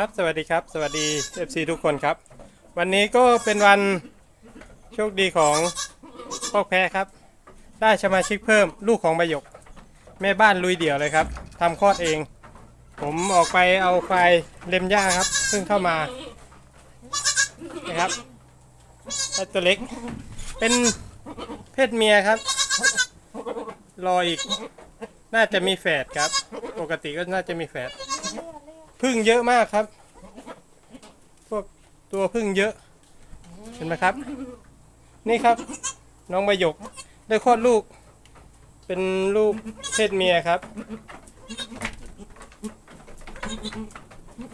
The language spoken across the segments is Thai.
ครับสวัสดีครับ สวัสดี FC ทุกคนครับ วันนี้ก็เป็นวันโชคดีของพ่อแพ้ครับ ได้สมาชิกเพิ่มลูกของใบหยก แม่บ้านลุยเดี่ยวเลยครับทำคลอดเอง ผมออกไปเอาควายเล็มหญ้าครับเพิ่งเข้ามานะครับตัวเล็ก เป็นเพศเมียครับ รออีกน่าจะมีแฝดครับ ปกติก็น่าจะมีแฝด พึ่งเยอะมากครับ พวกตัวพึ่งเยอะ เห็นไหมครับ นี่ครับ น้องใบหยก ได้คลอดลูก เป็นลูกเพศเมียครับ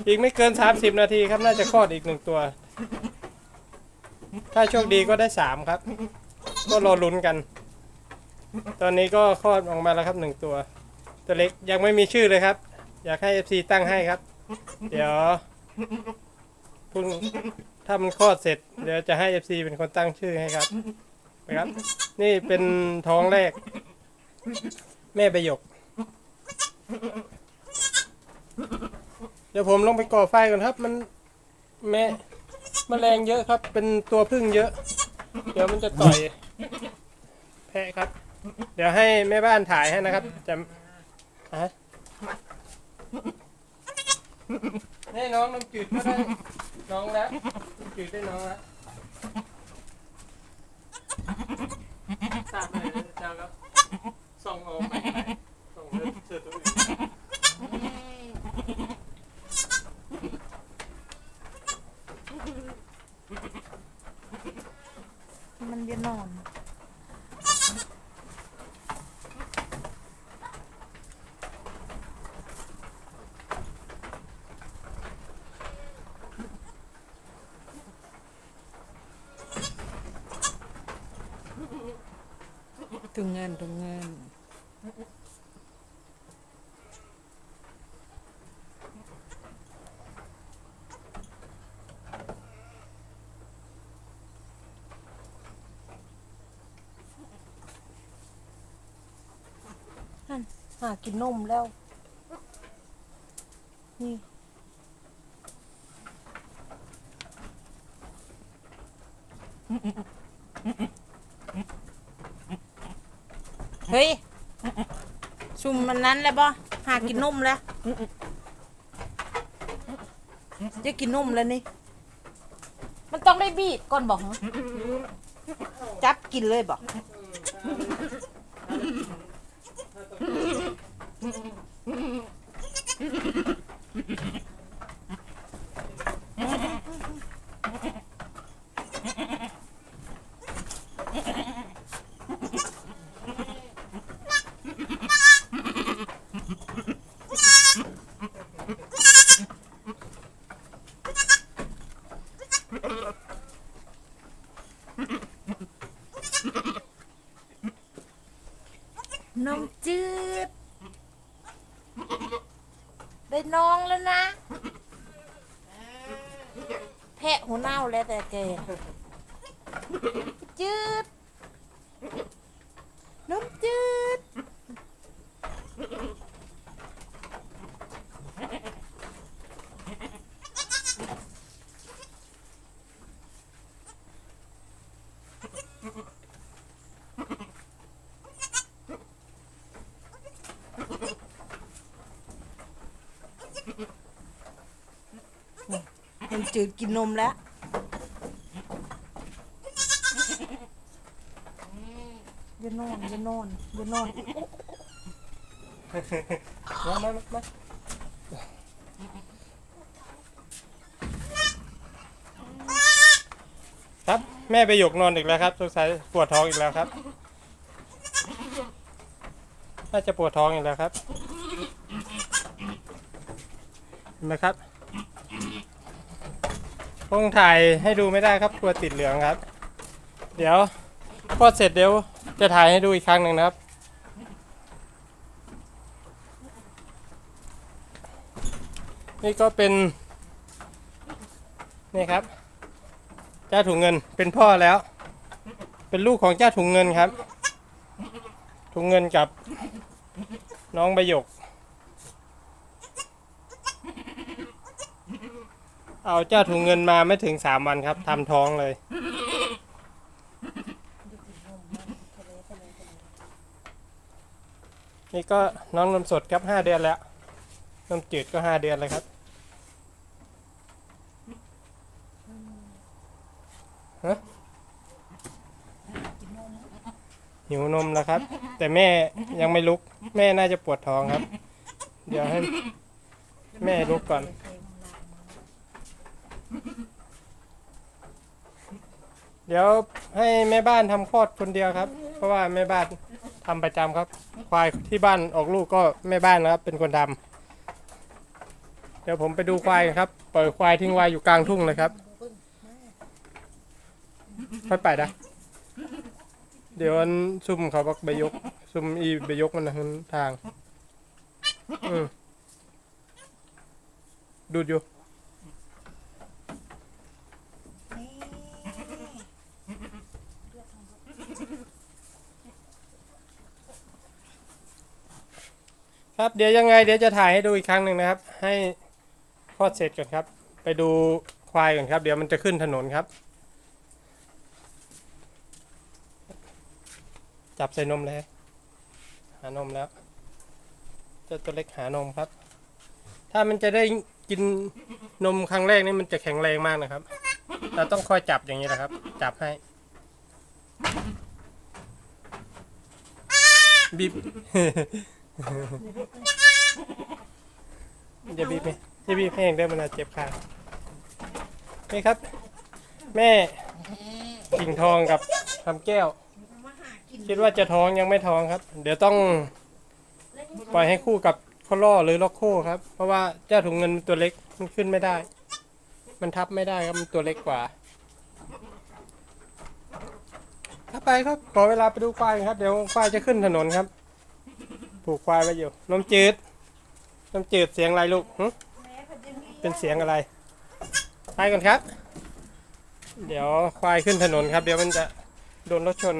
อีกไม่เกิน 30 นาทีครับ น่าจะคลอดอีกหนึ่งตัว ถ้าโชคดีก็ได้สามครับ ก็รอลุ้นกัน ตอนนี้ก็คลอดออกมาแล้วครับหนึ่งตัว ตัวเล็กยังไม่มีชื่อเลยครับ อยากให้ FC ตั้งให้ครับ เดี๋ยวพรุ่งถ้ามันคลอดเสร็จ เดี๋ยวจะให้ FC เป็นคนตั้งชื่อให้ครับนะครับ นี่เป็นท้องแรก แม่ประยก เดี๋ยวผมลงไปก่อไฟก่อนครับ มันแม่มแมลงเยอะครับ เป็นตัวพึ่งเยอะ เดี๋ยวมันจะต่อย แพะครับ เดี๋ยวให้แม่บ้านถ่ายให้นะครับจะฮะ นี่น้องน้ำจืดก็ได้น้องแล้วน้ำจืดได้น้องแล้วทราบเลยเจ้าครับส่งออกไปส่งเดินเสือตัวอื่นมันจะนอน ถุงเงินถุงเงินนั่นหากินนมแล้ว นี่ เฮ้ยชุมมันนั้นแล้วบ่หากินนมแล้วจะกินนมแล้วนี่ มันต้องได้บีบก่อนบอกจับกินเลยบอก นมจืด ได้น้องแล้วนะ แพะหัวเน่าแล้วแต่แกจืดนมจืด มันจืดกินนมแล้วอย่านอนอย่านอนอย่านอนมามามาครับแม่ไปหยกนอนอีกแล้วครับสงสัยปวดท้องอีกแล้วครับน่าจะปวดท้องอีกแล้วครับเห็นไหมครับ คงถ่ายให้ดูไม่ได้ครับกลัวติดเหลืองครับ เดี๋ยวพอเสร็จเดี๋ยวจะถ่ายให้ดูอีกครั้งหนึ่งนะครับ นี่ก็เป็น นี่ครับ เจ้าถุงเงินเป็นพ่อแล้ว เป็นลูกของเจ้าถุงเงินครับ ถุงเงินกับน้องใบหยก เอาเจ้าถุงเงินมาไม่ถึงสามวันครับทำท้องเลย นี่ก็น้องนมสดครับห้าเดือนแล้วนมจืดก็ห้าเดือนเลยครับฮะหิวนมแล้วครับ แต่แม่ยังไม่ลุก แม่น่าจะปวดท้องครับ เดี๋ยวให้แม่ลุกก่อน เดี๋ยวให้แม่บ้านทำคลอดคนเดียวครับ เพราะว่าแม่บ้านทำประจำครับ ควายที่บ้านออกลูกก็แม่บ้านนะครับ เป็นคนทำเดี๋ยวผมไปดูควายครับปล่อยควายทิ้งไว้อยู่กลางทุ่งเลยครับค่อยไปนะเดี๋ยวอันซุ่มเขาบักใบยก ซุ่มอีใบยกมันนะมันทางดูดอยู่ ครับเดี๋ยวยังไงเดี๋ยวจะถ่ายให้ดูอีกครั้งหนึ่งนะครับ ให้คลอดเสร็จก่อนครับ ไปดูควายก่อนครับ เดี๋ยวมันจะขึ้นถนนครับ จับใส่นมเลยหานมแล้วเจ้าตัวเล็กหานมครับ ถ้ามันจะได้กินนมครั้งแรกนี่มันจะแข็งแรงมากนะครับ เราต้องคอยจับอย่างนี้นะครับ จับให้บีบ จะบีบไหมจะบีบให้งได้มันอาจเจ็บขานี่ครับ แม่กิ่งทองกับทำแก้ว คิดว่าจะท้องยังไม่ท้องครับ เดี๋ยวต้องปล่อยให้คู่กับข้อล่อหรือล็อกโคครับ เพราะว่าเจ้าถุงเงินตัวเล็กมันขึ้นไม่ได้ มันทับไม่ได้ครับมันตัวเล็กกว่าถ้าไปครับขอเวลาไปดูควายครับ เดี๋ยวควายจะขึ้นถนนครับ ผูกควายไว้อยู่นมจืดนมจืดเสียงอะไรลูกหึเป็นเสียงอะไร ไปก่อนครับ เดี๋ยวควายขึ้นถนนครับ เดี๋ยวมันจะโดนรถชน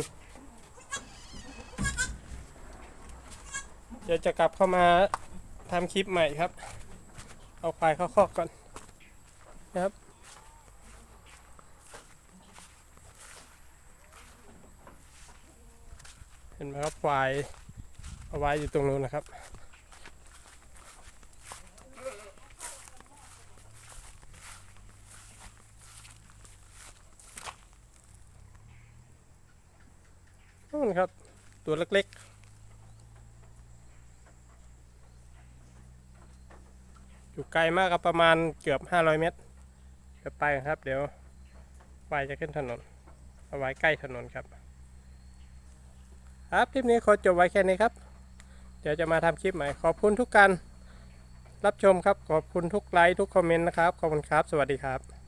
เดี๋ยวจะกลับเข้ามาทำคลิปใหม่ครับ เอาควายเข้าคอกก่อนนะครับเห็นไหมครับควาย เอาไว้อยู่ตรงนู้นนะครับ นู่นครับ ตัวเล็กๆ อยู่ไกลมากครับประมาณเกือบ 500 เมตรเดี๋ยวไปครับ เดี๋ยวควายจะขึ้นถนน เอาไว้ใกล้ถนนครับครับ คลิปนี้ขอจบไว้แค่นี้ครับ เดี๋ยวจะมาทำคลิปใหม่ ขอบคุณทุกการรับชมครับ ขอบคุณทุกไลค์ทุกคอมเมนต์นะครับ ขอบคุณครับ สวัสดีครับ